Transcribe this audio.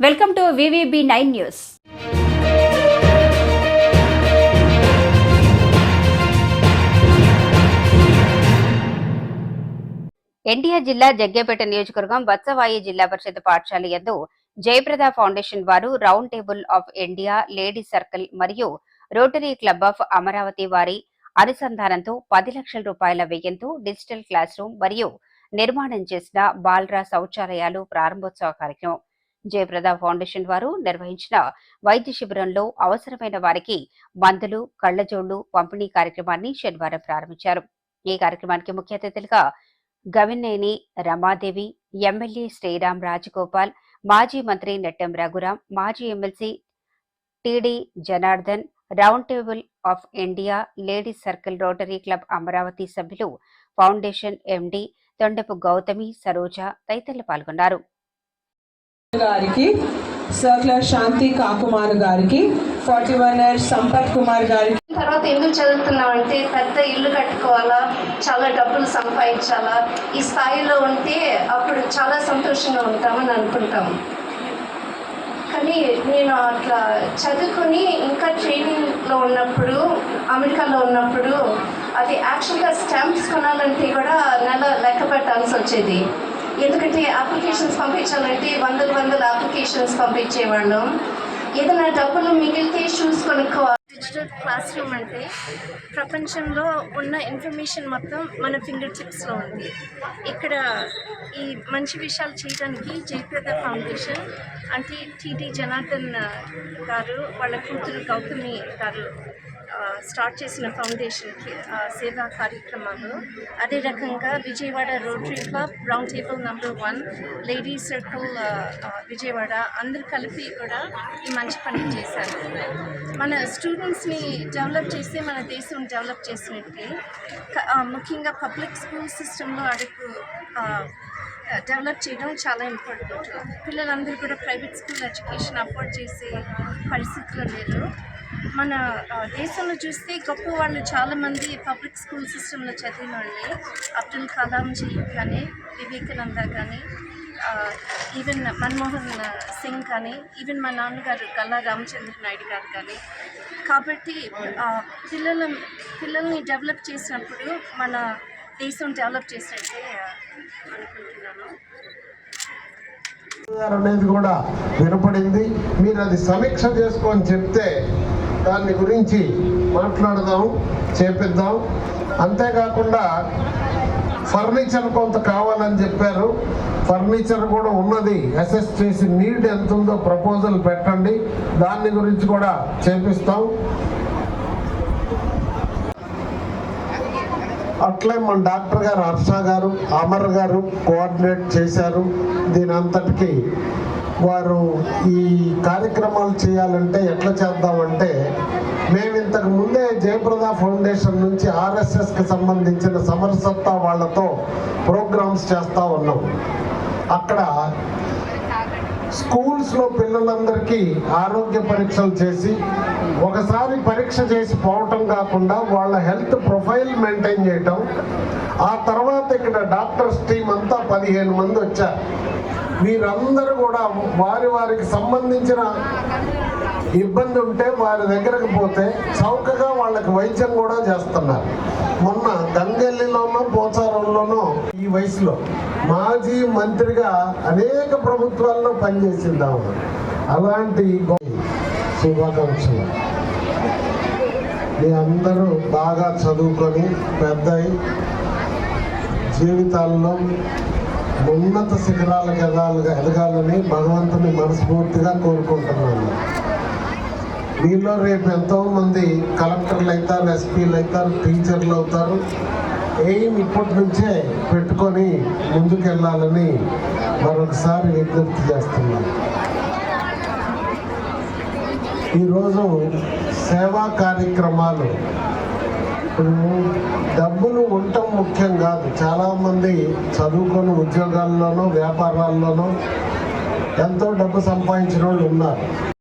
Welcome to VVB nine news. NTR జిల్లా జగ్గేపేట నియోజకవర్గం బత్సవాయి జిల్లా పరిషత్ పాఠశాల యందు జయప్రద ఫౌండేషన్ వారు round table of India lady circle మరియు రోటరీ క్లబ్ ఆఫ్ అమరావతి వారి అనుసంధానంతో పది లక్షల రూపాయల వ్యయంతో డిజిటల్ క్లాస్ రూమ్ మరియు నిర్మాణం చేసిన బాల్రా శౌచాలయాలు ప్రారంభోత్సవ కార్యక్రమం జయప్రద ఫౌండేషన్ వారు నిర్వహించిన వైద్య శిబిరంలో అవసరమైన వారికి మందులు కళ్ళజోళ్ళు పంపిణీ కార్యక్రమాన్ని శనివారం ప్రారంభించారు. ఈ కార్యక్రమానికి ముఖ్య అతిథులుగా గవినేని రమాదేవి ఎమ్మెల్యే శ్రీరామ్ రాజగోపాల్ మాజీ మంత్రి నెట్టెం రఘురాం మాజీ MLC TD Janardhan round table of India ladies circle rotary club Amaravati సభ్యులు ఫౌండేషన్ ఎండి తొండపు గౌతమి సరోజ తదితరులు పాల్గొన్నారు. గారికి సర్క్యులర్ శాంతి కాకుమార్ గారికి ఫార్టీ వన్ సంపత్ కుమార్ గారికి. తర్వాత ఎందుకు చదువుతున్నామంటే పెద్ద ఇల్లు కట్టుకోవాలా చాలా డబ్బులు సంపాదించాలా ఈ స్థాయిలో ఉంటే అప్పుడు చాలా సంతోషంగా ఉంటామని అనుకుంటాం. కానీ నేను అట్లా చదువుకుని ఇంకా ట్రైనింగ్లో ఉన్నప్పుడు అమెరికాలో ఉన్నప్పుడు అది యాక్చువల్గా స్టాంప్స్ కొనాలంటే కూడా నెల లెక్క పెట్టాల్సి వచ్చేది. ఎందుకంటే అప్లికేషన్స్ పంపించాలంటే వందల వందల అప్లికేషన్స్ పంపించేవాళ్ళం. ఏదైనా డబ్బులు మిగిలితే షూస్ కొనుక్కోవాలి డిజిటల్ క్లాస్ రూమ్ అంటే ప్రపంచంలో ఉన్న ఇన్ఫర్మేషన్ మొత్తం మన ఫింగర్ టిప్స్లో ఉంది. ఇక్కడ ఈ మంచి విషయాలు చేయడానికి జయప్రద ఫౌండేషన్ అంటే టీటీ జనార్దన్ గారు వాళ్ళ కూతురు గౌతమి గారు స్టార్ట్ చేసిన ఫౌండేషన్కి సేవా కార్యక్రమాలు. అదే రకంగా Vijayawada rotary club round table number one ladies circle Vijayawada అందరు కలిపి కూడా ఈ మంచి పని చేశారు. మన స్టూడెంట్స్ని డెవలప్ చేస్తే మన దేశం డెవలప్ చేసినట్టు. ముఖ్యంగా పబ్లిక్ స్కూల్ సిస్టంలో అడుగు డెవలప్ చేయడం చాలా ఇంపార్టెంట్. పిల్లలందరూ కూడా ప్రైవేట్ స్కూల్ ఎడ్యుకేషన్ అఫోర్డ్ చేసే పరిస్థితులు లేరు. మన దేశంలో చూస్తే గొప్ప వాళ్ళు చాలామంది పబ్లిక్ స్కూల్ సిస్టంలో చదివిన వాళ్ళే. అబ్దుల్ కలాంజీ కానీ వివేకానంద కానీ ఈవెన్ మన్మోహన్ సింగ్ కానీ ఈవెన్ మా నాన్నగారు కల్లా రామచంద్ర నాయుడు గారు కానీ. కాబట్టి పిల్లల పిల్లల్ని డెవలప్ చేసినప్పుడు మన దేశం డెవలప్ చేసినట్టే అనుకుంటున్నాను. అనేది కూడా వినపడింది. మీరు అది సమీక్ష చేసుకొని చెప్తే దాని గురించి మాట్లాడదాం చేపిద్దాం. అంతేకాకుండా ఫర్నిచర్ కొంత కావాలని చెప్పారు. ఫర్నిచర్ కూడా ఉన్నది. అసెస్ చేసి నీడ్ ఎంత ఉందో ప్రపోజల్ పెట్టండి. దాని గురించి కూడా చేపిస్తాం. అట్లే మన డాక్టర్ గారు హర్ష గారు అమర్ గారు కోఆర్డినేట్ చేశారు. దీని అంతటికి వారు ఈ కార్యక్రమాలు చేయాలంటే ఎట్లా చేద్దామంటే మేము ఇంతకు ముందే జయప్రద ఫౌండేషన్ నుంచి ఆర్ఎస్ఎస్కి సంబంధించిన సమరసత్తా వాళ్ళతో ప్రోగ్రామ్స్ చేస్తూ ఉన్నాం. అక్కడ స్కూల్స్లో పిల్లలందరికీ ఆరోగ్య పరీక్షలు చేసి ఒకసారి పరీక్ష చేసి పోవటం కాకుండా వాళ్ళ హెల్త్ ప్రొఫైల్ మెయింటైన్ చేయటం ఆ తర్వాత ఇక్కడ డాక్టర్స్ టీం అంతా పదిహేను మంది వచ్చారు. వీరందరూ కూడా వారి వారికి సంబంధించిన ఇబ్బంది ఉంటే వారి దగ్గరకు పోతే చౌకగా వాళ్ళకి వైద్యం కూడా చేస్తున్నారు. మొన్న గంగల్లిలోనూ పోచారంలోనూ ఈ వయసులో మాజీ మంత్రిగా అనేక ప్రభుత్వాల్లో పనిచేసింది అలాంటి శుభాకాంక్షలు. మీ అందరూ బాగా చదువుకొని పెద్దయి జీవితాల్లో ఉన్నత శిఖరాలకు ఎదగాలి ఎదగాలని భగవంతుని మనస్ఫూర్తిగా కోరుకుంటున్నాను. మీలో రేపు ఎంతోమంది కలెక్టర్లు అవుతారు ఎస్పీలు అవుతారు టీచర్లు అవుతారు. ఏం ఇప్పటి నుంచే పెట్టుకొని ముందుకెళ్ళాలని మరొకసారి విజ్ఞప్తి చేస్తున్నాను ఈరోజు సేవా కార్యక్రమాలు డబ్బులు ఉండటం ముఖ్యం కాదు. చాలామంది చదువుకొని ఉద్యోగాల్లోనూ వ్యాపారాల్లోనూ ఎంతో డబ్బు సంపాదించిన వాళ్ళు ఉన్నారు.